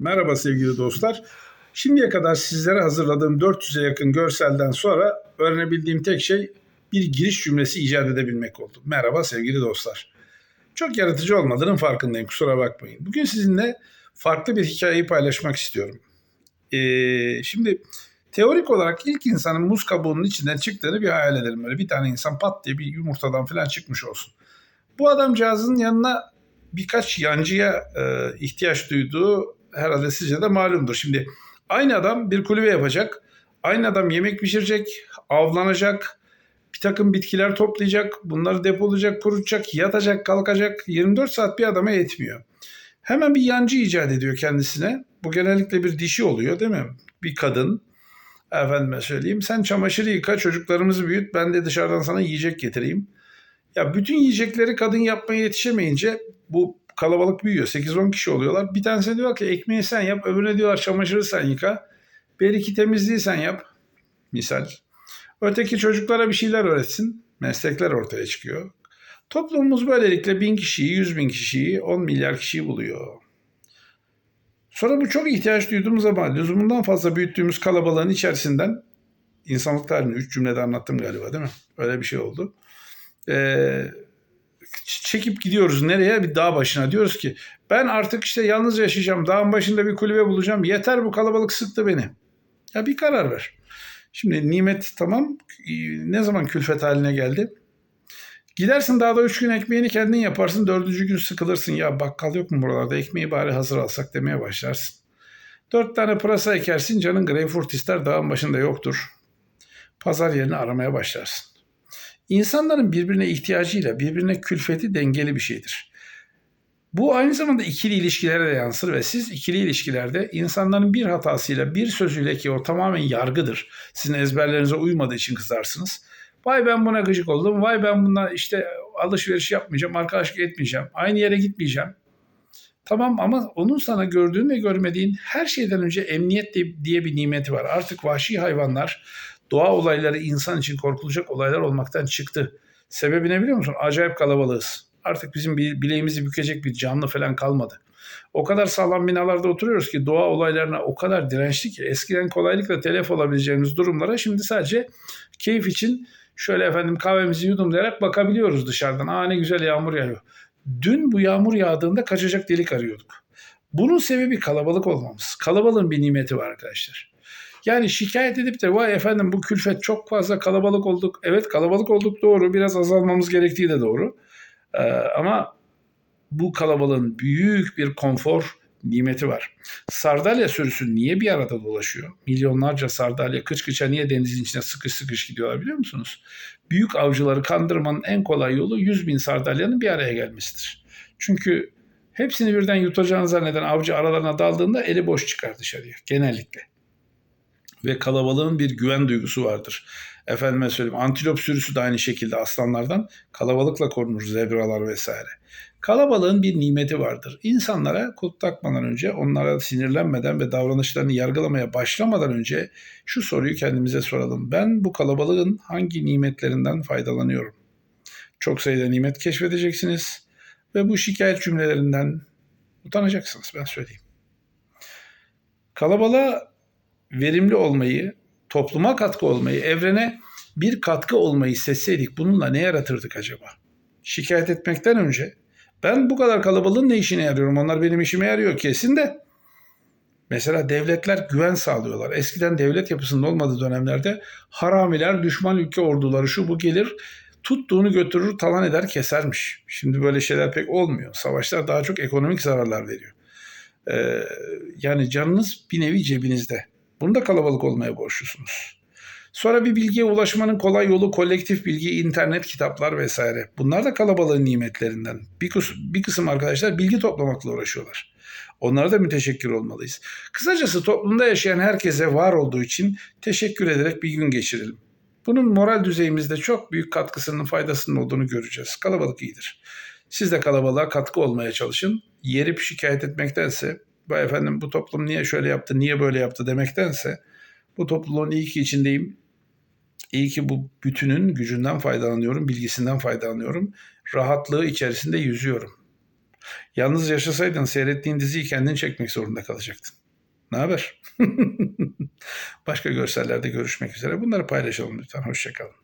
Merhaba sevgili dostlar. Şimdiye kadar sizlere hazırladığım 400'e yakın görselden sonra öğrenebildiğim tek şey bir giriş cümlesi icat edebilmek oldu. Merhaba sevgili dostlar. Çok yaratıcı olmadığının farkındayım kusura bakmayın. Bugün sizinle farklı bir hikayeyi paylaşmak istiyorum. Ee, şimdi teorik olarak ilk insanın muz kabuğunun içinden çıktığını bir hayal edelim. Böyle bir tane insan pat diye bir yumurtadan falan çıkmış olsun. Bu adamcağızın yanına birkaç yancıya e, ihtiyaç duyduğu herhalde sizce de malumdur. Şimdi aynı adam bir kulübe yapacak. Aynı adam yemek pişirecek, avlanacak, bir takım bitkiler toplayacak, bunları depolayacak, kurutacak, yatacak, kalkacak. 24 saat bir adama yetmiyor. Hemen bir yancı icat ediyor kendisine. Bu genellikle bir dişi oluyor değil mi? Bir kadın. Efendime söyleyeyim. Sen çamaşırı yıka, çocuklarımızı büyüt. Ben de dışarıdan sana yiyecek getireyim. Ya bütün yiyecekleri kadın yapmaya yetişemeyince bu kalabalık büyüyor. 8-10 kişi oluyorlar. Bir tanesi diyor ki ekmeği sen yap. Öbürüne diyorlar çamaşırı sen yıka. Bir iki temizliği sen yap. Misal. Öteki çocuklara bir şeyler öğretsin. Meslekler ortaya çıkıyor. Toplumumuz böylelikle bin kişiyi, yüz bin kişiyi, 10 milyar kişiyi buluyor. Sonra bu çok ihtiyaç duyduğumuz ama lüzumundan fazla büyüttüğümüz kalabalığın içerisinden insanlık tarihini üç cümlede anlattım galiba değil mi? Öyle bir şey oldu. Ee, çekip gidiyoruz nereye? Bir dağ başına. Diyoruz ki ben artık işte yalnız yaşayacağım. Dağın başında bir kulübe bulacağım. Yeter bu kalabalık sıktı beni. Ya bir karar ver. Şimdi nimet tamam. Ne zaman külfet haline geldi? Gidersin dağda üç gün ekmeğini kendin yaparsın. Dördüncü gün sıkılırsın. Ya bakkal yok mu buralarda? Ekmeği bari hazır alsak demeye başlarsın. Dört tane pırasa ekersin. Canın greyfurt ister. Dağın başında yoktur. Pazar yerini aramaya başlarsın. İnsanların birbirine ihtiyacıyla birbirine külfeti dengeli bir şeydir. Bu aynı zamanda ikili ilişkilere de yansır ve siz ikili ilişkilerde insanların bir hatasıyla bir sözüyle ki o tamamen yargıdır. Sizin ezberlerinize uymadığı için kızarsınız. Vay ben buna gıcık oldum. Vay ben bundan işte alışveriş yapmayacağım, arkadaşlık etmeyeceğim. Aynı yere gitmeyeceğim. Tamam ama onun sana gördüğün ve görmediğin her şeyden önce emniyet diye bir nimeti var. Artık vahşi hayvanlar doğa olayları insan için korkulacak olaylar olmaktan çıktı. Sebebi ne biliyor musun? Acayip kalabalığız. Artık bizim bileğimizi bükecek bir canlı falan kalmadı. O kadar sağlam binalarda oturuyoruz ki doğa olaylarına o kadar dirençli ki eskiden kolaylıkla telef olabileceğimiz durumlara şimdi sadece keyif için şöyle efendim kahvemizi yudumlayarak bakabiliyoruz dışarıdan. Aa ne güzel yağmur yağıyor. Dün bu yağmur yağdığında kaçacak delik arıyorduk. Bunun sebebi kalabalık olmamız. Kalabalığın bir nimeti var arkadaşlar. Yani şikayet edip de vay efendim bu külfet çok fazla kalabalık olduk. Evet kalabalık olduk doğru. Biraz azalmamız gerektiği de doğru. Ee, ama bu kalabalığın büyük bir konfor nimeti var. Sardalya sürüsü niye bir arada dolaşıyor? Milyonlarca sardalya kıç kıça niye denizin içine sıkış sıkış gidiyorlar biliyor musunuz? Büyük avcıları kandırmanın en kolay yolu 100 bin sardalyanın bir araya gelmesidir. Çünkü hepsini birden yutacağını zanneden avcı aralarına daldığında eli boş çıkar dışarıya genellikle ve kalabalığın bir güven duygusu vardır. Efendime söyleyeyim antilop sürüsü de aynı şekilde aslanlardan kalabalıkla korunur zebralar vesaire. Kalabalığın bir nimeti vardır. İnsanlara kulp takmadan önce, onlara sinirlenmeden ve davranışlarını yargılamaya başlamadan önce şu soruyu kendimize soralım. Ben bu kalabalığın hangi nimetlerinden faydalanıyorum? Çok sayıda nimet keşfedeceksiniz ve bu şikayet cümlelerinden utanacaksınız ben söyleyeyim. Kalabalığa verimli olmayı, topluma katkı olmayı, evrene bir katkı olmayı seçseydik bununla ne yaratırdık acaba? Şikayet etmekten önce ben bu kadar kalabalığın ne işine yarıyorum? Onlar benim işime yarıyor kesin de. Mesela devletler güven sağlıyorlar. Eskiden devlet yapısında olmadığı dönemlerde haramiler, düşman ülke orduları şu bu gelir tuttuğunu götürür, talan eder, kesermiş. Şimdi böyle şeyler pek olmuyor. Savaşlar daha çok ekonomik zararlar veriyor. Ee, yani canınız bir nevi cebinizde. Bunu da kalabalık olmaya borçlusunuz. Sonra bir bilgiye ulaşmanın kolay yolu kolektif bilgi, internet, kitaplar vesaire. Bunlar da kalabalığın nimetlerinden. Bir, kısım, bir kısım arkadaşlar bilgi toplamakla uğraşıyorlar. Onlara da müteşekkir olmalıyız. Kısacası toplumda yaşayan herkese var olduğu için teşekkür ederek bir gün geçirelim. Bunun moral düzeyimizde çok büyük katkısının faydasının olduğunu göreceğiz. Kalabalık iyidir. Siz de kalabalığa katkı olmaya çalışın. Yerip şikayet etmektense vay efendim bu toplum niye şöyle yaptı, niye böyle yaptı demektense bu topluluğun iyi ki içindeyim. İyi ki bu bütünün gücünden faydalanıyorum, bilgisinden faydalanıyorum. Rahatlığı içerisinde yüzüyorum. Yalnız yaşasaydın seyrettiğin diziyi kendin çekmek zorunda kalacaktın. Ne haber? Başka görsellerde görüşmek üzere. Bunları paylaşalım lütfen. Hoşçakalın.